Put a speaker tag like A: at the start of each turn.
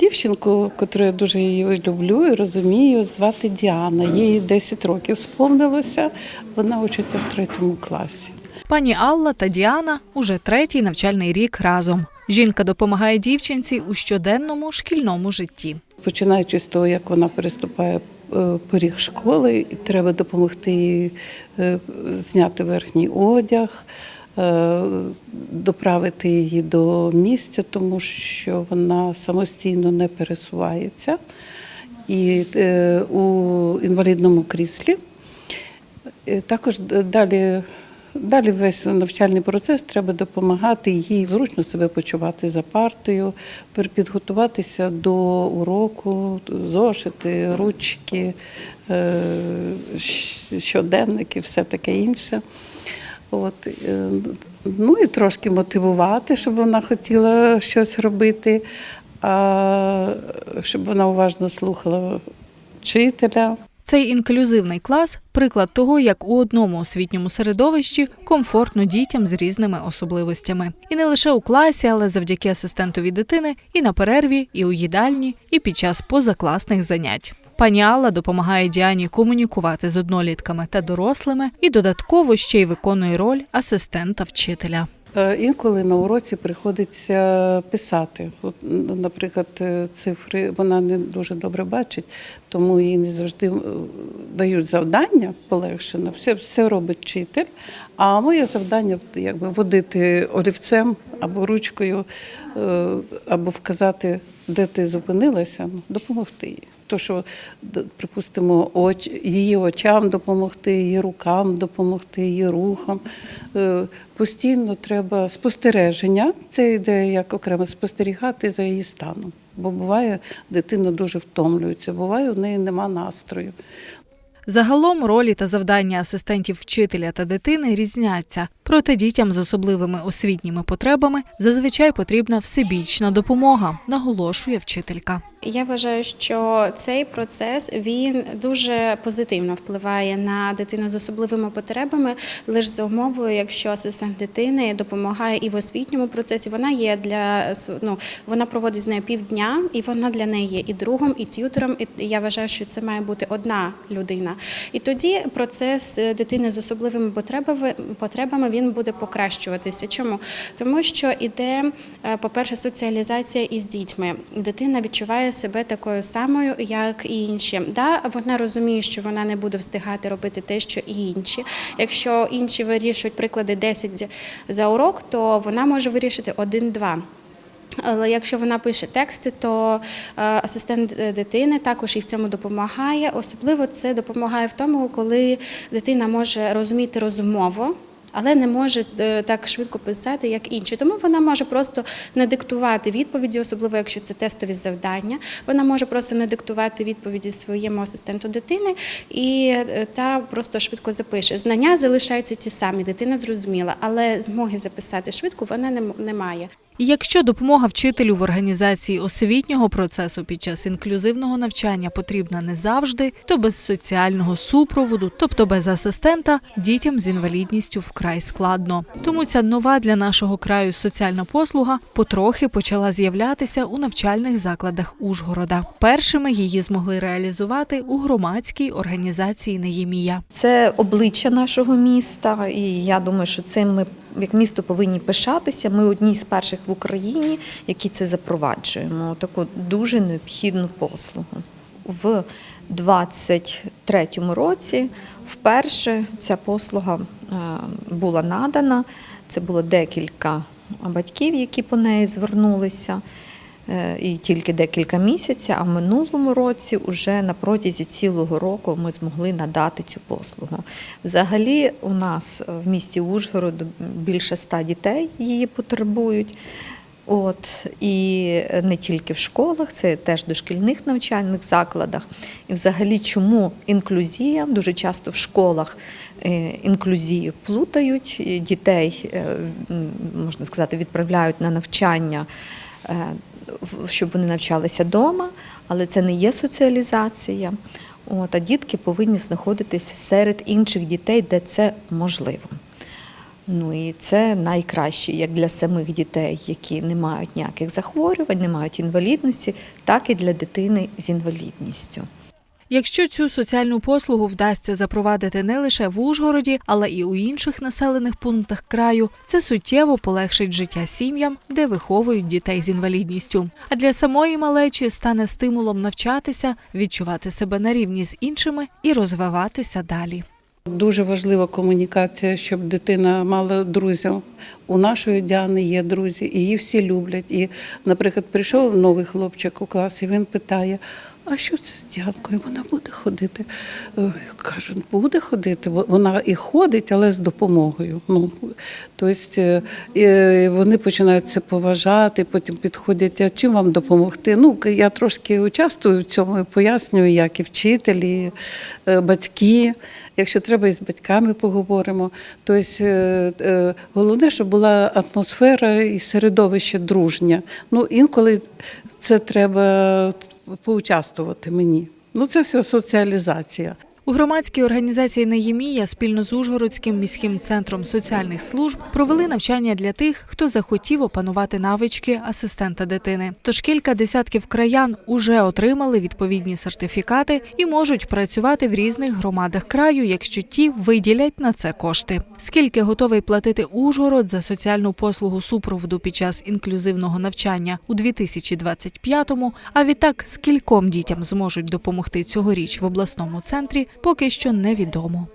A: Дівчинку, яку я дуже її люблю і розумію, звати Діана. Їй 10 років сповнилося. Вона учиться в третьому класі.
B: Пані Алла та Діана уже третій навчальний рік разом. Жінка допомагає дівчинці у щоденному шкільному житті.
A: Починаючи з того, як вона переступає е, поріг школи, треба допомогти їй е, зняти верхній одяг, доправити її до місця, тому що вона самостійно не пересувається. І е, у інвалідному кріслі. Е, Також далі, далі весь навчальний процес треба допомагати їй зручно себе почувати за партою, підготуватися до уроку, зошити, ручки, е, щоденники, все таке інше. От, е, ну і трошки мотивувати, щоб вона хотіла щось робити, а щоб вона уважно слухала вчителя.
B: Цей інклюзивний клас приклад того, як у одному освітньому середовищі комфортно дітям з різними особливостями. І не лише у класі, але завдяки асистентові дитини і на перерві, і у їдальні, і під час позакласних занять. Пані Алла допомагає Діані комунікувати з однолітками та дорослими і додатково ще й виконує роль асистента вчителя.
A: Е, Інколи на уроці приходиться писати. От, наприклад, е, цифри вона не дуже добре бачить, тому їй не завжди дають завдання полегшено. Все, все робить вчитель. А моє завдання якби водити олівцем або ручкою, е, або вказати, де ти зупинилася, ну, допомогти їй. То, що, припустимо, оч, її очам допомогти, її рукам допомогти, її рухам. Е, Постійно треба спостереження. Це йде як окремо спостерігати за її станом. Бо буває, дитина дуже втомлюється, буває, у неї нема настрою.
B: Загалом ролі та завдання асистентів вчителя та дитини різняться. Проте дітям з особливими освітніми потребами зазвичай потрібна всебічна допомога, наголошує вчителька.
C: Я вважаю, що цей процес він дуже позитивно впливає на дитину з особливими потребами, лише за умовою, якщо асистент дитини допомагає і в освітньому процесі. Вона є для ну, вона проводить з нею півдня, і вона для неї є і другом, і т'ютером. І я вважаю, що це має бути одна людина. І тоді процес е, дитини з особливими потребами він буде покращуватися. Чому? Тому що іде, е, по-перше, соціалізація із дітьми. Дитина відчуває себе такою самою, як і інші. Да, вона розуміє, що вона не буде встигати робити те, що і інші. Якщо інші вирішують приклади 10 за урок, то вона може вирішити 1-2. Але якщо вона пише тексти, то е, асистент е, дитини також і в цьому допомагає. Особливо це допомагає в тому, коли дитина може розуміти розмову. Але не може е, так швидко писати, як інші. Тому вона може просто не диктувати відповіді, особливо якщо це тестові завдання. Вона може просто не диктувати відповіді своєму асистенту дитини, і е, та просто швидко запише. Знання залишаються ті самі, дитина зрозуміла, але змоги записати швидко вона не, має.
B: Якщо допомога вчителю в організації освітнього процесу під час інклюзивного навчання потрібна не завжди, то без соціального супроводу, тобто без асистента, дітям з інвалідністю вкрай складно. Тому ця нова для нашого краю соціальна послуга потрохи почала з'являтися у навчальних закладах Ужгорода. Першими її змогли реалізувати у громадській організації Неємія.
D: Це обличчя нашого міста, і я думаю, що цим ми як місто повинні пишатися. Ми одні з перших в Україні, які це запроваджуємо. Таку дуже необхідну послугу. В 23-му році вперше ця послуга е, була надана. Це було декілька батьків, які по неї звернулися. Е, і тільки декілька місяців, а в минулому році, уже на протязі цілого року, ми змогли надати цю послугу. Взагалі, у нас в місті Ужгород більше ста дітей її потребують. От і не тільки в школах, це теж дошкільних навчальних закладах. І взагалі, чому інклюзія дуже часто в школах е, інклюзію плутають дітей, е, можна сказати, відправляють на навчання, е, щоб вони навчалися вдома, але це не є соціалізація. От, а дітки повинні знаходитися серед інших дітей, де це можливо. Ну і це найкраще як для самих дітей, які не мають ніяких захворювань, не мають інвалідності, так і для дитини з інвалідністю.
B: Якщо цю соціальну послугу вдасться запровадити не лише в Ужгороді, але і у інших населених пунктах краю, це суттєво полегшить життя сім'ям, де виховують дітей з інвалідністю. А для самої малечі стане стимулом навчатися, відчувати себе на рівні з іншими і розвиватися далі.
A: Дуже важлива комунікація, щоб дитина мала друзів. У нашої Діани є друзі, її всі люблять. І, наприклад, прийшов новий хлопчик у клас, і він питає: а що це з Діанкою? Вона буде ходити? Е, кажу, буде ходити. Вона і ходить, але з допомогою. Ну, тобто е, е, вони починають це поважати, потім підходять, а чим вам допомогти? Ну, я трошки участвую в цьому і пояснюю, як і вчителі, е, батьки. Якщо треба, і з батьками поговоримо. Тобто, головне, щоб була атмосфера і середовище дружнє. Ну, інколи це треба поучаствувати мені. Ну, це все соціалізація.
B: У громадській організації Неємія спільно з Ужгородським міським центром соціальних служб провели навчання для тих, хто захотів опанувати навички асистента дитини. Тож кілька десятків краян уже отримали відповідні сертифікати і можуть працювати в різних громадах краю, якщо ті виділять на це кошти. Скільки готовий платити Ужгород за соціальну послугу супроводу під час інклюзивного навчання у 2025-му, а відтак скільком дітям зможуть допомогти цьогоріч в обласному центрі, поки що невідомо.